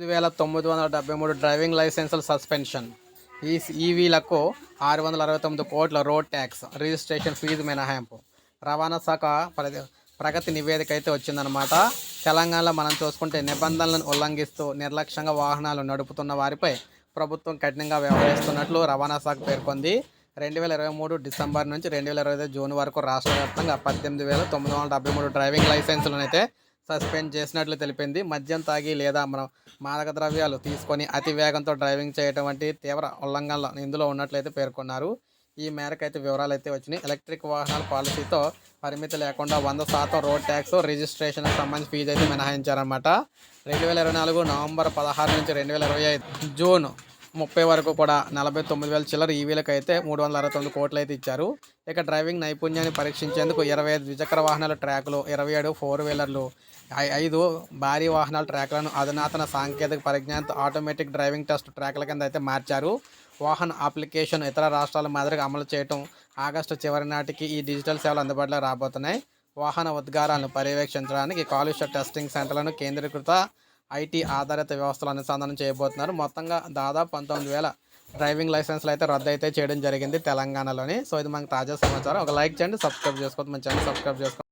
తొమ్మిది వేల తొమ్మిది వందల డెబ్బై మూడు డ్రైవింగ్ లైసెన్సుల సస్పెన్షన్. ఈ ఈవీలకు ఆరు వందల అరవై తొమ్మిది కోట్ల రోడ్ ట్యాక్స్ రిజిస్ట్రేషన్ ఫీజు మినహాయింపు. రవాణా శాఖ ప్రగతి నివేదిక అయితే వచ్చిందనమాట తెలంగాణలో మనం చూసుకుంటే నిబంధనలను ఉల్లంఘిస్తూ నిర్లక్ష్యంగా వాహనాలు నడుపుతున్న వారిపై ప్రభుత్వం కఠినంగా వ్యవహరిస్తున్నట్లు రవాణా శాఖ పేర్కొంది. రెండు వేల ఇరవై మూడు డిసెంబర్ నుంచి రెండు వేల ఇరవై ఐదు జూన్ వరకు రాష్ట్ర వ్యాప్తంగా పద్దెనిమిది వేల తొమ్మిది వందల డెబ్బై మూడు డ్రైవింగ్ లైసెన్సులను అయితే సస్పెండ్ చేసినట్లు తెలిపింది. మద్యం తాగి లేదా మనం మాదక ద్రవ్యాలు తీసుకొని అతి వేగంతో డ్రైవింగ్ చేయటం వంటి తీవ్ర ఉల్లంఘనలు ఇందులో ఉన్నట్లయితే పేర్కొన్నారు. ఈ మేరకు అయితే వివరాలు అయితే వచ్చినాయి. ఎలక్ట్రిక్ వాహనాల పాలసీతో పరిమితి లేకుండా వంద శాతం రోడ్ ట్యాక్స్ రిజిస్ట్రేషన్ సంబంధించి ఫీజు అయితే మినహాయించారనమాట రెండు వేల ఇరవై నాలుగు నవంబర్ పదహారు నుంచి రెండు వేల ఇరవై ఐదు జూన్ ముప్పై వరకు కూడా నలభై తొమ్మిది వేల చిల్లర ఈవీలకు అయితే మూడు వందల అరవై తొమ్మిది కోట్లు అయితే ఇచ్చారు. ఇక డ్రైవింగ్ నైపుణ్యాన్ని పరీక్షించేందుకు ఇరవై ఐదు ద్విచక్ర వాహనాల ట్రాకులు ఇరవై ఏడు ఫోర్ వీలర్లు ఐ- ఐదు భారీ వాహనాల ట్రాక్లను అధునాతన సాంకేతిక పరిజ్ఞానంతో ఆటోమేటిక్ డ్రైవింగ్ టెస్ట్ ట్రాక్ల కింద అయితే మార్చారు. వాహన అప్లికేషన్ ఇతర రాష్ట్రాల మాదిరిగా అమలు చేయటం ఆగస్టు చివరి నాటికి ఈ డిజిటల్ సేవలు అందుబాటులో రాబోతున్నాయి. వాహన ఉద్గారాలను పర్యవేక్షించడానికి కాలుష్య టెస్టింగ్ సెంటర్లను కేంద్రీకృత ఐటీ ఆధారిత వ్యవస్థలు అనుసంధానం చేయబోతున్నారు. మొత్తంగా దాదాపు పంతొమ్మిది వేల డ్రైవింగ్ లైసెన్స్లు అయితే రద్దు అయితే చేయడం జరిగింది తెలంగాణలోని. సో ఇది మనకు తాజా సమాచారం. ఒక లైక్ చేయండి సబ్స్క్రైబ్ చేసుకోవద్దు. మన ఛానల్ సబ్స్క్రైబ్ చేసుకోండి